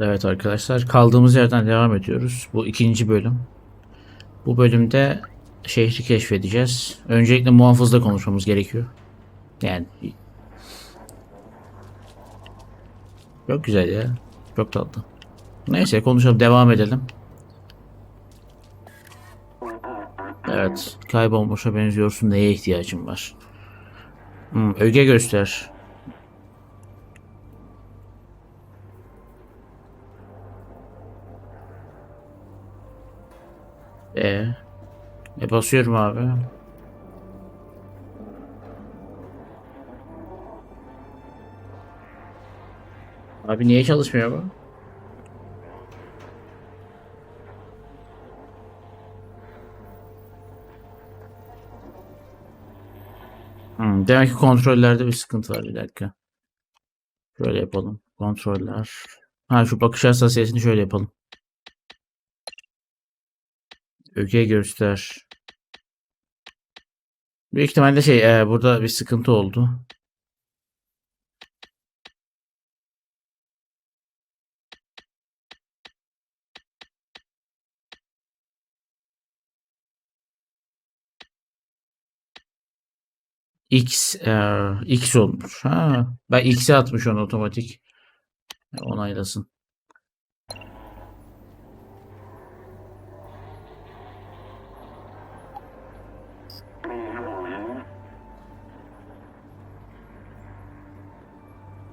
Evet arkadaşlar kaldığımız yerden devam ediyoruz. Bu ikinci bölüm. Bu bölümde şehri keşfedeceğiz. Öncelikle muhafızla konuşmamız gerekiyor. Yani çok güzel ya. Çok tatlı. Neyse konuşalım devam edelim. Evet kaybolmuşa benziyorsun neye ihtiyacın var? Hmm, öge göster. E, e basıyorum abi. Abi niye çalışmıyor bu? Hmm, demek ki kontrollerde bir sıkıntı var bir dakika. Şöyle yapalım. Kontroller. Ha şu bakış hassasiyetini şöyle yapalım. Öge göster. Büyük ihtimalle şey e, burada bir sıkıntı oldu. X e, X olmuş. Ha, ben X'e atmış onu otomatik. Onaylasın.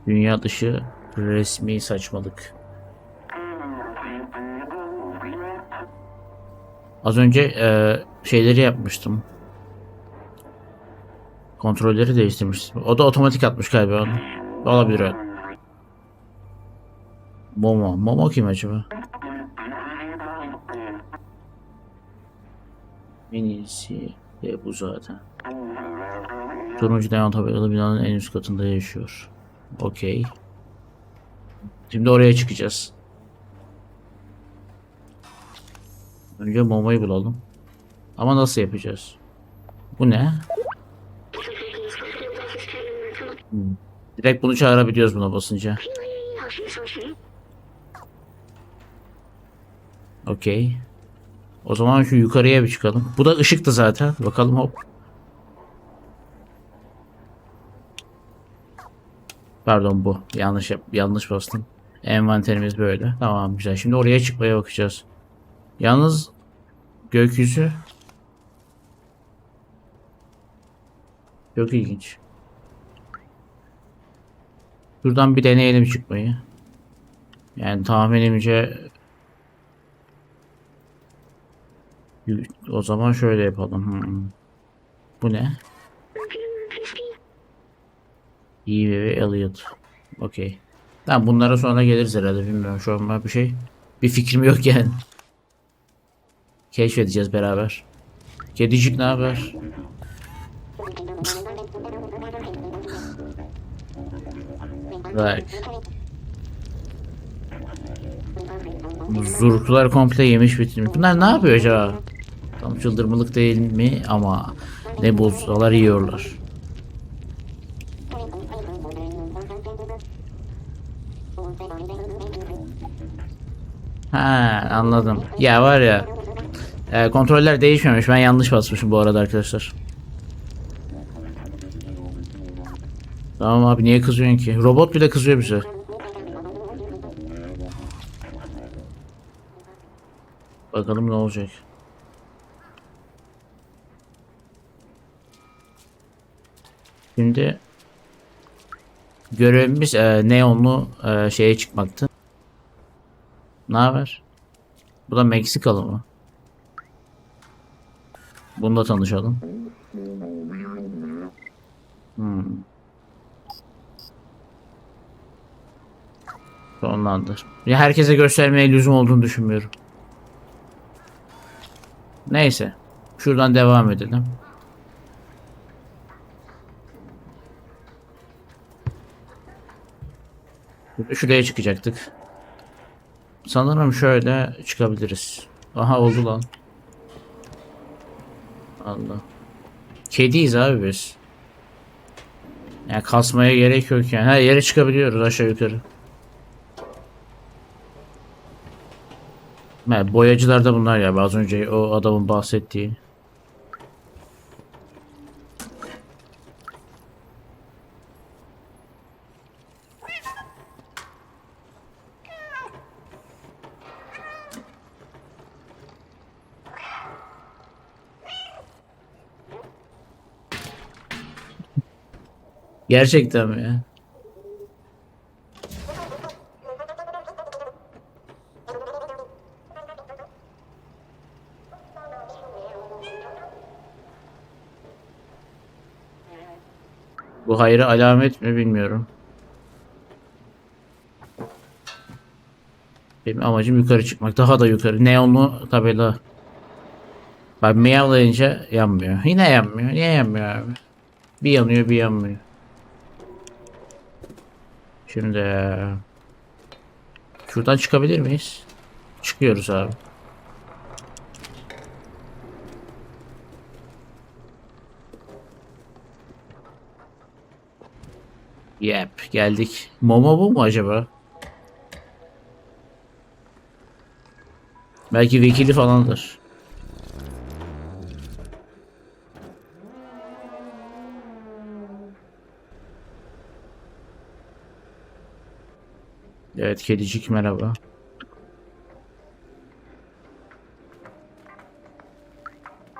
Dünya dışı resmi saçmalık. Az önce e, şeyleri yapmıştım. Kontrolleri değiştirmiştim. O da otomatik atmış galiba. Olabilir öyle. Momo. Momo kim acaba? En de bu zaten. Turuncu neon tabelalı binanın en üst katında yaşıyor. Okey. Şimdi oraya çıkacağız. Önce Momo'yu bulalım. Ama nasıl yapacağız? Bu ne? Hmm. Direkt bunu çağırabiliyoruz buna basınca. Okey. O zaman şu yukarıya bir çıkalım. Bu da ışıktı zaten. Bakalım hop. Pardon bu. Yanlış yap yanlış bastım. Envanterimiz böyle. Tamam güzel. Şimdi oraya çıkmaya bakacağız. Yalnız gökyüzü çok ilginç. Şuradan bir deneyelim çıkmayı. Yani tahminimce o zaman şöyle yapalım. Hmm. Bu ne? İyi ve Elliot. Okey. Tamam bunlara sonra geliriz herhalde bilmiyorum şu an bir şey. Bir fikrim yok yani. Keşfedeceğiz beraber. Kedicik ne haber? Bak. Zurklar komple yemiş bitirmiş. Bunlar ne yapıyor acaba? Tam çıldırmalık değil mi ama ne bozsalar yiyorlar. Ha anladım. Ya var ya e, kontroller değişmemiş. Ben yanlış basmışım bu arada arkadaşlar. Tamam abi niye kızıyorsun ki? Robot bile kızıyor bize. Bakalım ne olacak. Şimdi görevimiz e, neonlu e, şeye çıkmaktı. Ne haber? Bu da Meksikalı mı? Bununla tanışalım. Hmm. Sonlandır. Ya herkese göstermeye lüzum olduğunu düşünmüyorum. Neyse. Şuradan devam edelim. Şuraya çıkacaktık. Sanırım şöyle çıkabiliriz. Aha oldu lan. Allah. Kediyiz abi biz. Yani kasmaya gerek yok yani. Her yere çıkabiliyoruz aşağı yukarı. Ha, boyacılar da bunlar ya. Az önce o adamın bahsettiği. Gerçekten mi ya? Bu hayra alamet mi bilmiyorum. Benim amacım yukarı çıkmak. Daha da yukarı. Neonlu tabela. Bak miyavlayınca yanmıyor. Yine yanmıyor. Niye yanmıyor abi? Bir yanıyor bir yanmıyor. Şimdi şuradan çıkabilir miyiz? Çıkıyoruz abi. Yep geldik. Momo bu mu acaba? Belki vekili falandır. Evet kedicik merhaba.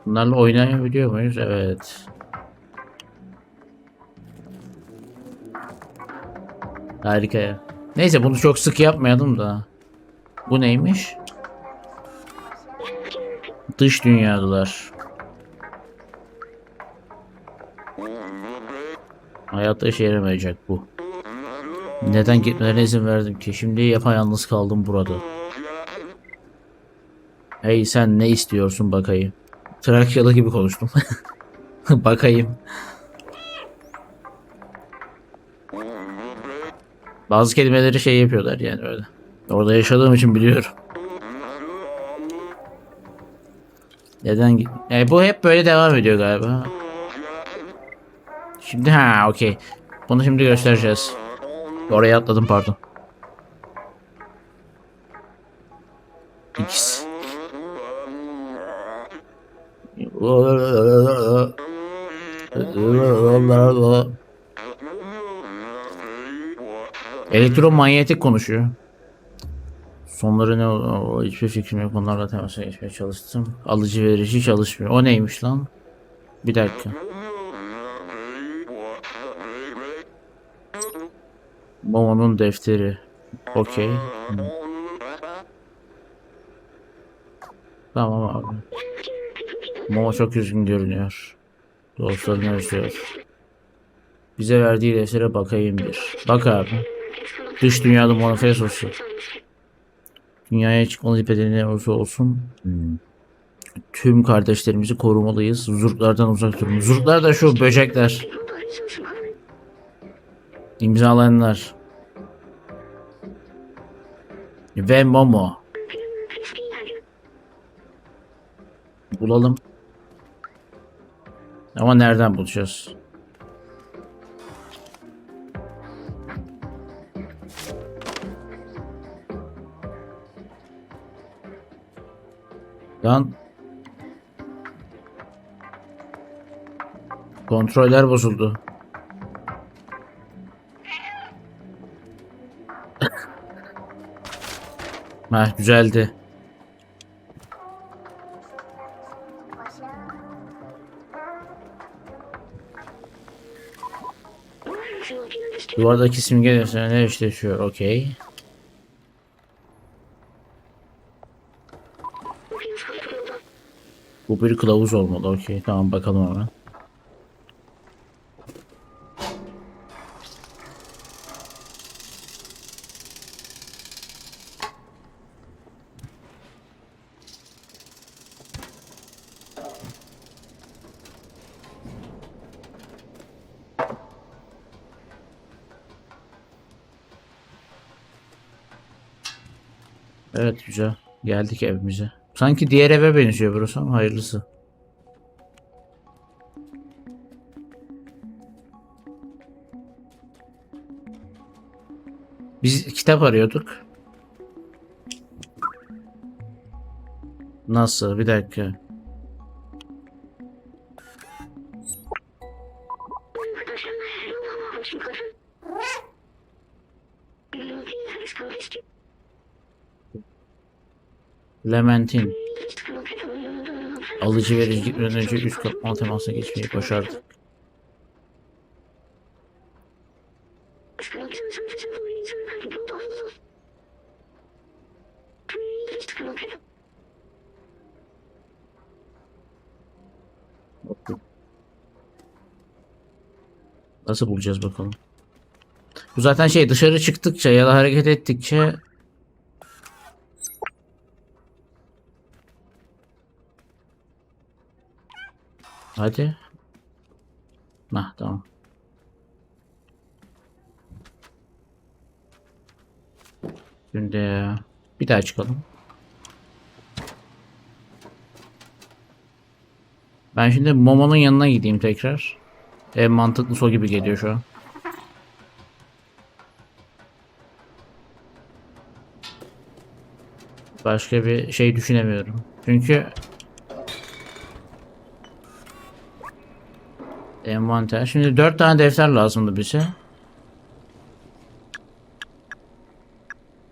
Bunlarla oynayabiliyor muyuz? Evet. Harika ya. Neyse bunu çok sık yapmayalım da. Bu neymiş? Dış dünyadılar. Hayatta işe yaramayacak bu. Neden gitmelerine izin verdim ki? Şimdi yapayalnız kaldım burada. Hey sen ne istiyorsun bakayım? Trakyalı gibi konuştum. bakayım. Bazı kelimeleri şey yapıyorlar yani öyle. Orada yaşadığım için biliyorum. Neden? git- E, bu hep böyle devam ediyor galiba. Şimdi ha okey. Bunu şimdi göstereceğiz. Oraya atladım pardon. X. Elektromanyetik konuşuyor. Sonları ne o hiçbir fikrim yok. Onlarla temasa geçmeye çalıştım. Alıcı verici çalışmıyor. O neymiş lan? Bir dakika. Momo'nun defteri. Okey. Tamam abi. Momo çok üzgün görünüyor. Dostlarını özlüyor. Bize verdiği deftere bakayım bir. Bak abi. Dış dünyada manifestosu. Dünyaya çıkmalı bedeli ne olursa olsun. hmm, Tüm kardeşlerimizi korumalıyız. Zurtlardan uzak durun. Zurtlar da şu böcekler. İmzalayanlar. Ve Momo. Bulalım. Ama nereden bulacağız? Lan Kontroller bozuldu. Heh düzeldi. Duvardaki simge defterine eşleşiyor. Okey. Bu bir kılavuz olmalı. Okey. Tamam bakalım hemen. Evet güzel. Geldik evimize. Sanki diğer eve benziyor burası ama hayırlısı. Biz kitap arıyorduk. Nasıl? Bir dakika. Lementin. Alıcı verici gitmeden önce üst katman temasına geçmeyi başardı. Nasıl bulacağız bakalım. Bu zaten şey dışarı çıktıkça ya da hareket ettikçe Hadi. Nah tamam. Şimdi bir daha çıkalım. Ben şimdi Momo'nun yanına gideyim tekrar. En mantıklısı o gibi geliyor şu an. Başka bir şey düşünemiyorum. Çünkü envanter. Şimdi dört tane defter lazımdı bize.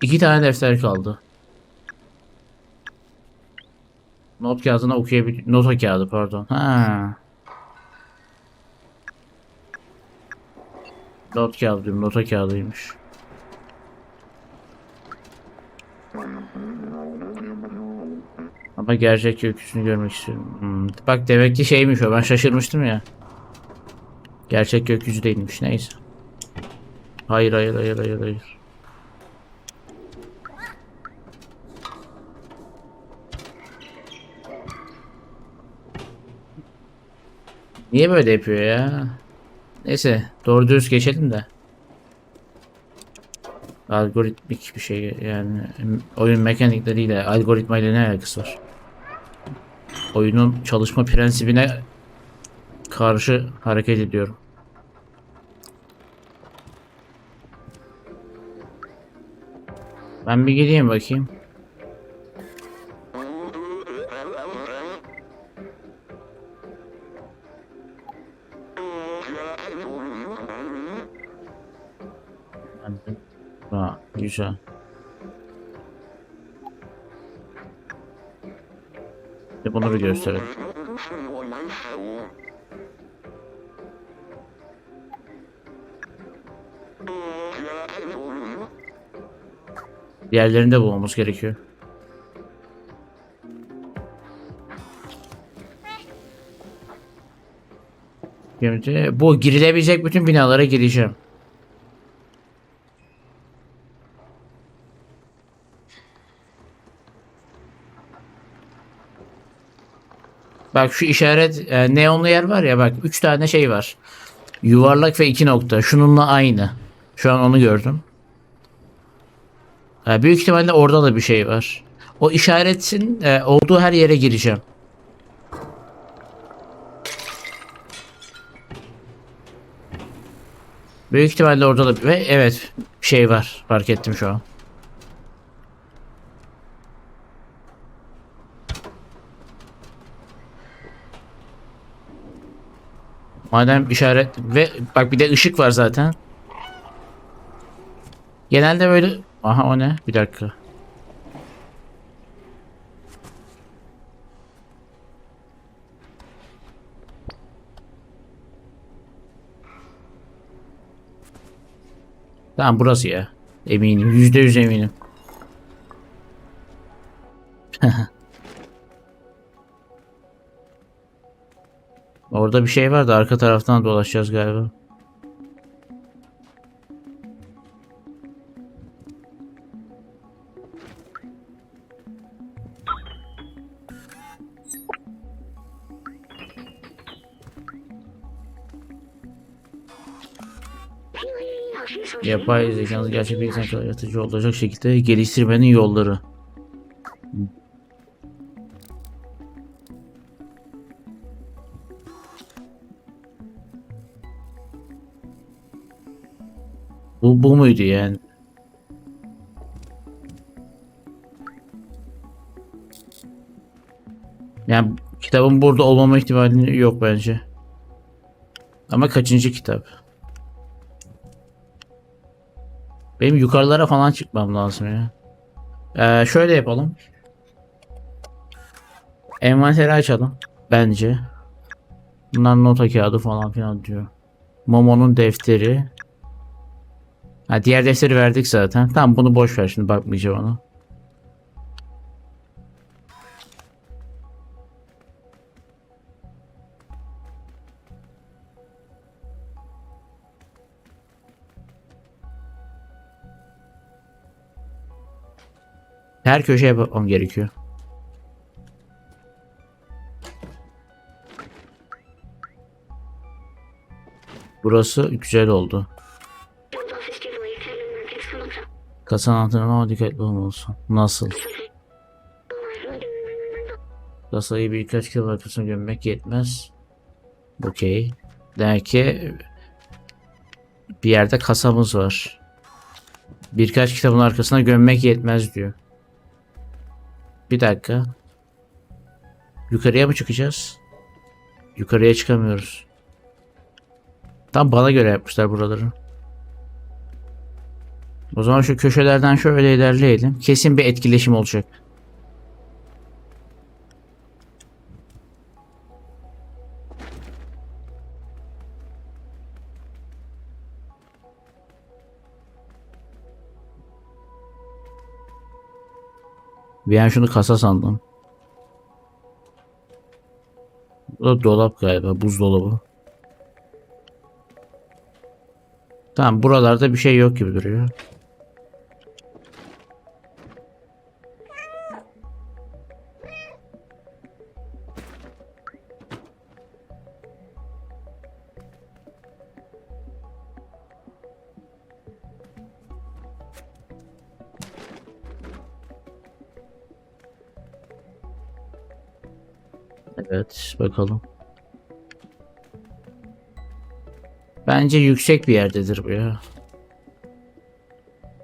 İki tane defter kaldı. Not kağıdına okuyabil... Nota kağıdı pardon. Ha. Not kağıdı diyorum. Nota kağıdıymış. Ama gerçek gökyüzünü görmek istiyorum. Hmm, Bak demek ki şeymiş o. Ben şaşırmıştım ya. Gerçek gökyüzü değilmiş. Neyse. Hayır hayır hayır hayır hayır. Niye böyle yapıyor ya? Neyse doğru dürüst geçelim de. Algoritmik bir şey yani oyun mekanikleriyle algoritmayla ne alakası var? Oyunun çalışma prensibine karşı hareket ediyorum. Ben bir gideyim bakayım. Ha, güzel. Bir bunu bir gösterelim. Diğerlerini de bulmamız gerekiyor. Şimdi bu girilebilecek bütün binalara gireceğim. Bak şu işaret e, neonlu yer var ya bak 3 tane şey var. Yuvarlak ve iki nokta. Şununla aynı. Şu an onu gördüm. Ha, büyük ihtimalle orada da bir şey var. O işaretin e, olduğu her yere gireceğim. Büyük ihtimalle orada da ve evet bir şey var. Fark ettim şu an. Madem işaret ve bak bir de ışık var zaten. Genelde böyle aha o ne? Bir dakika. Tamam burası ya. Eminim. Yüzde yüz eminim. Orada bir şey var da arka taraftan dolaşacağız galiba. Yapay zekanızı gerçek bir kadar yaratıcı olacak şekilde geliştirmenin yolları. Bu, bu muydu yani? Kitabın burada olmama ihtimali yok bence. Ama kaçıncı kitap? Benim yukarılara falan çıkmam lazım ya. Ee, şöyle yapalım. Envanteri açalım. Bence. Bunlar nota kağıdı falan filan diyor. Momo'nun defteri. Ha, diğer defteri verdik zaten. Tamam bunu boş ver şimdi bakmayacağım ona. Her köşeye bakmam gerekiyor. Burası güzel oldu. Kasanın antrenmanı dikkatli olmalısın. Nasıl? Kasayı birkaç kilo arkasına gömmek yetmez. Okey. Demek ki bir yerde kasamız var. Birkaç kitabın arkasına gömmek yetmez diyor. Bir dakika. Yukarıya mı çıkacağız? Yukarıya çıkamıyoruz. Tam bana göre yapmışlar buraları. O zaman şu köşelerden şöyle ilerleyelim. Kesin bir etkileşim olacak. Bir şunu kasa sandım. Bu da dolap galiba. Buzdolabı. Tamam buralarda bir şey yok gibi duruyor. Bakalım. Bence yüksek bir yerdedir bu ya.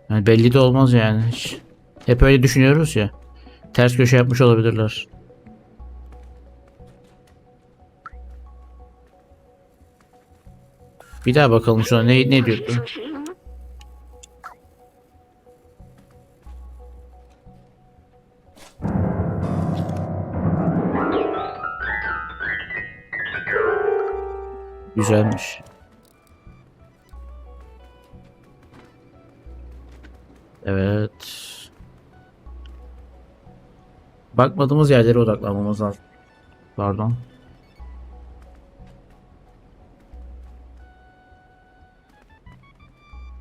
Yani belli de olmaz yani hiç. Hep öyle düşünüyoruz ya. Ters köşe yapmış olabilirler. Bir daha bakalım şuna ne ne diyor? Güzelmiş. Evet. Bakmadığımız yerlere odaklanmamız lazım. Pardon.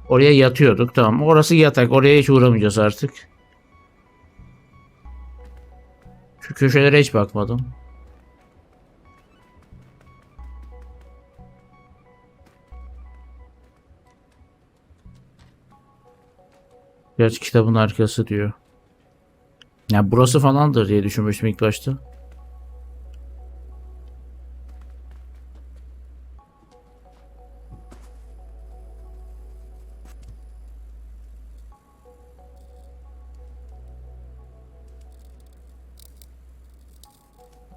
Oraya yatıyorduk tamam. Orası yatak. Oraya hiç uğramayacağız artık. Şu köşelere hiç bakmadım. Gerçi kitabın arkası diyor. Ya burası falandır diye düşünmüştüm ilk başta.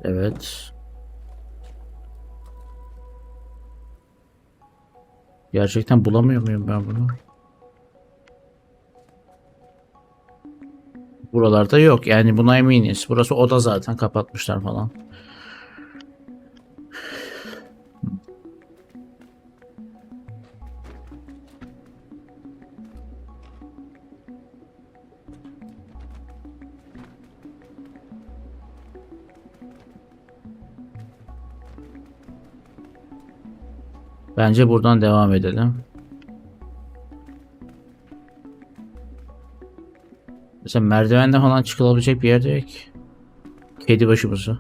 Evet. Gerçekten bulamıyor muyum ben bunu? Buralarda yok. Yani buna eminiz. Burası oda zaten kapatmışlar falan. Bence buradan devam edelim. Mesela merdivenden falan çıkılabilecek bir yerde yok. Kedi başımızı.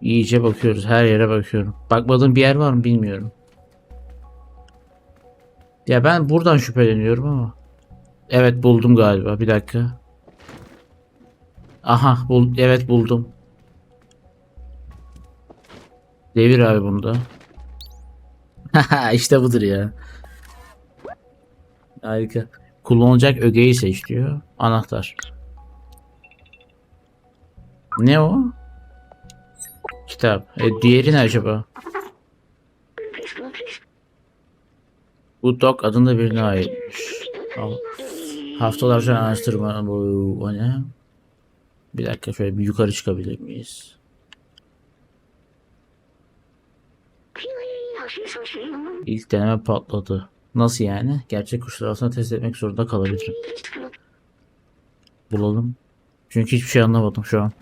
İyice bakıyoruz. Her yere bakıyorum. Bakmadığım bir yer var mı bilmiyorum. Ya ben buradan şüpheleniyorum ama. Evet buldum galiba. Bir dakika. Aha bul evet buldum. Devir abi bunu da. işte budur ya. Harika. Kullanılacak ögeyi seç diyor. Anahtar. Ne o? Kitap. E, diğeri ne acaba? Bu dog adında birine aitmiş. Al. Haftalarca araştırma bu o ne? Bir dakika şöyle bir yukarı çıkabilir miyiz? İlk deneme patladı. Nasıl yani? Gerçek kuşlar arasında test etmek zorunda kalabilirim. Bulalım. Çünkü hiçbir şey anlamadım şu an.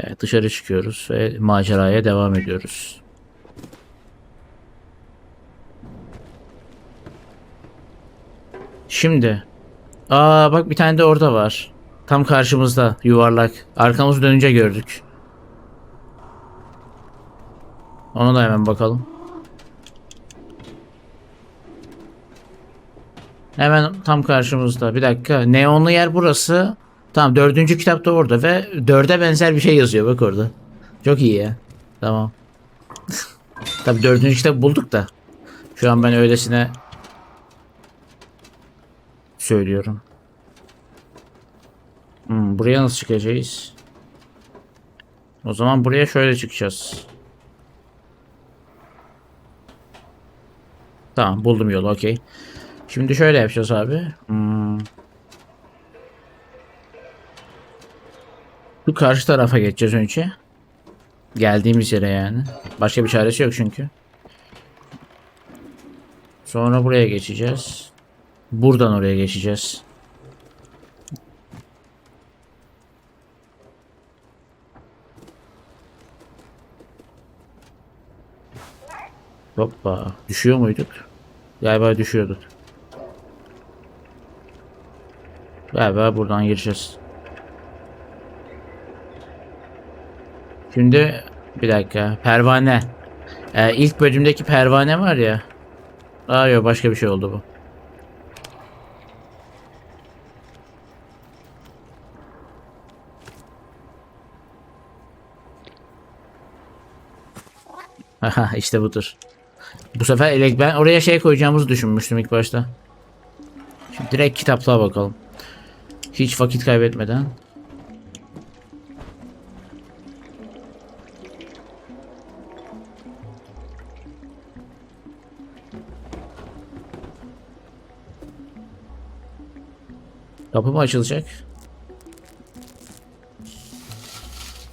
Evet dışarı çıkıyoruz ve maceraya devam ediyoruz. Şimdi. Aa bak bir tane de orada var. Tam karşımızda yuvarlak. Arkamızı dönünce gördük. Ona da hemen bakalım. Hemen tam karşımızda. Bir dakika. Neonlu yer burası. Tamam dördüncü kitap da orada ve dörde benzer bir şey yazıyor bak orada. Çok iyi ya. Tamam. Tabi dördüncü kitabı bulduk da. Şu an ben öylesine söylüyorum. Hmm, buraya nasıl çıkacağız? O zaman buraya şöyle çıkacağız. Tamam buldum yolu okey. Şimdi şöyle yapacağız abi. Hmm. Bu karşı tarafa geçeceğiz önce. Geldiğimiz yere yani. Başka bir çaresi yok çünkü. Sonra buraya geçeceğiz. Buradan oraya geçeceğiz. Hoppa. Düşüyor muyduk? Galiba düşüyorduk. Galiba buradan gireceğiz. Şimdi bir dakika. Pervane. Ee, ilk bölümdeki pervane var ya. Aa yok başka bir şey oldu bu. Haha işte budur. Bu sefer elek ben oraya şey koyacağımızı düşünmüştüm ilk başta. Şimdi direkt kitaplığa bakalım. Hiç vakit kaybetmeden. Kapı mı açılacak?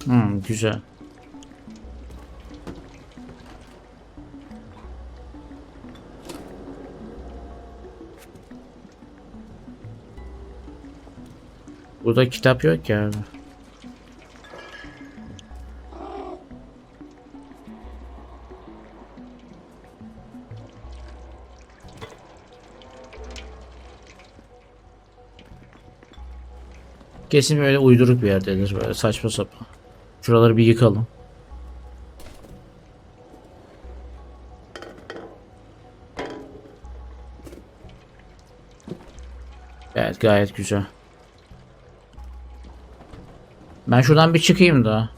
Hmm, güzel. Burada kitap yok ya. abi. Kesin böyle uyduruk bir yerdedir böyle saçma sapan. Şuraları bir yıkalım. Evet gayet güzel. Ben şuradan bir çıkayım da.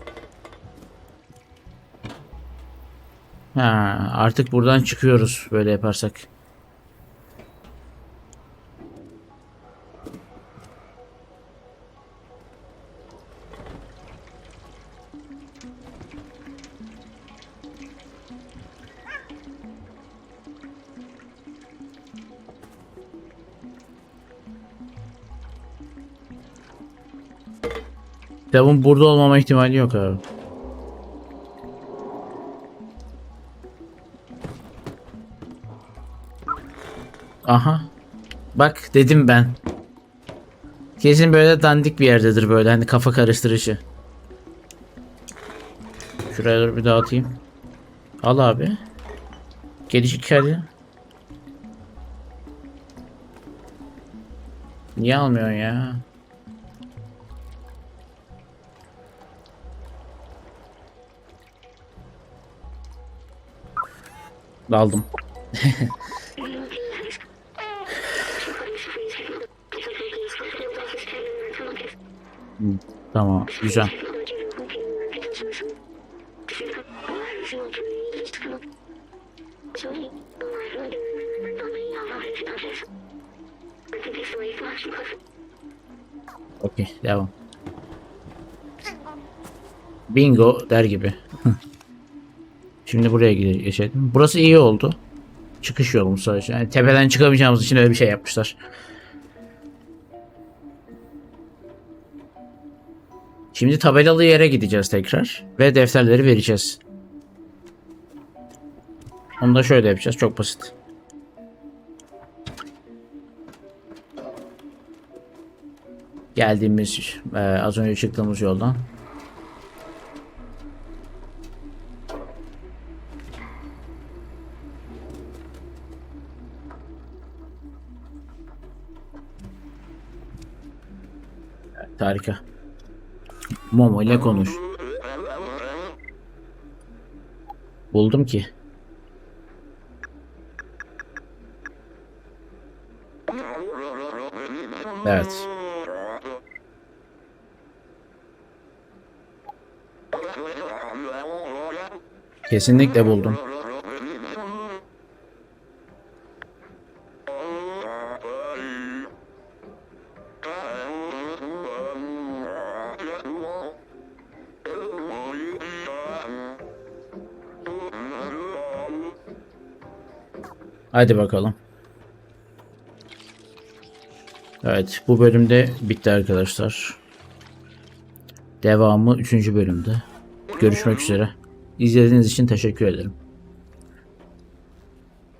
Ha, artık buradan çıkıyoruz böyle yaparsak. Kitabın burada olmama ihtimali yok abi. Aha. Bak dedim ben. Kesin böyle dandik bir yerdedir böyle hani kafa karıştırıcı. Şuraya dur bir dağıtayım. Al abi. Gelişik hadi. Niye almıyorsun ya? Aldım. Tamam güzel. Okey devam. Bingo der gibi. Şimdi buraya geçelim. Burası iyi oldu. Çıkış yolumuz sadece. Yani tepeden çıkamayacağımız için öyle bir şey yapmışlar. Şimdi tabelalı yere gideceğiz tekrar. Ve defterleri vereceğiz. Onu da şöyle yapacağız. Çok basit. Geldiğimiz e, az önce çıktığımız yoldan. Harika. Momo ile konuş. Buldum ki. Evet. Kesinlikle buldum. Hadi bakalım. Evet, bu bölümde bitti arkadaşlar. Devamı 3. bölümde. Görüşmek üzere. İzlediğiniz için teşekkür ederim.